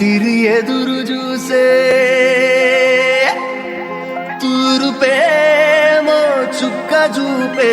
తిరి ఎదురు చూసే తూరుపేమో చుక్క చూపే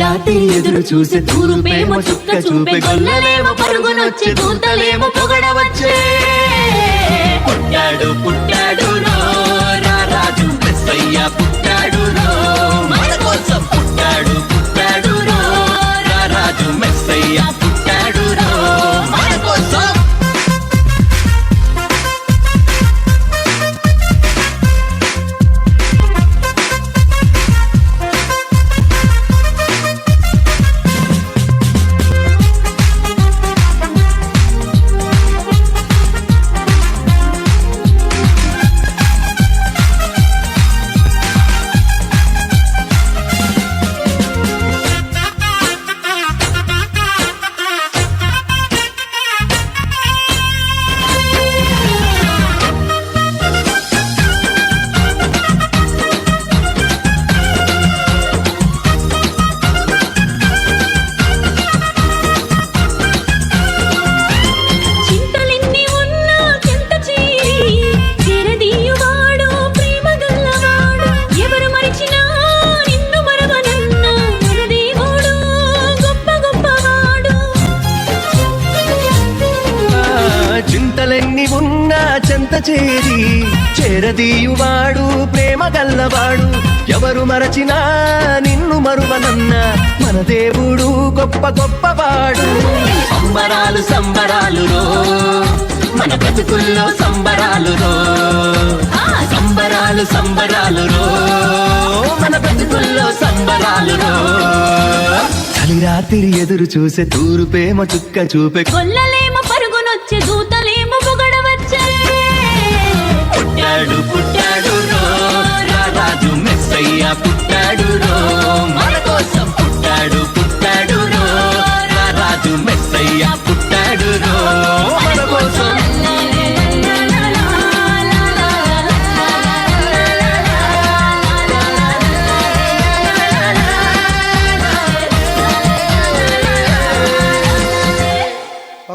రాత్రి ఎదురు చూసే తూరుపేమో చుక్క చూపే గొల్లలేమో పరుగునొచ్చే దూతలేమో పొగడవచ్చే. పుట్టాడు పుట్టాడు రా రాజు మెస్సయ్య పుట్టాడు మన కోసం పుట్టాడు పుట్టాడు రో రా రాజు మెస్సయ్య చెంత చేరి చేరదీయువాడు ప్రేమ గల్లవాడు. ఎవరు మరచినా నిన్ను మరువనన్న మన దేవుడు గొప్ప గొప్పవాడు. సంబరాలు సంబరాలు మన బ్రతుకుల్లో సంబరాలు సంబరాలు సంబరాలు మన బ్రతుకుల్లో సంబరాలు చలి రాత్రి ఎదురు చూసే తూరుపేమ చుక్క చూపే గొల్లలేమో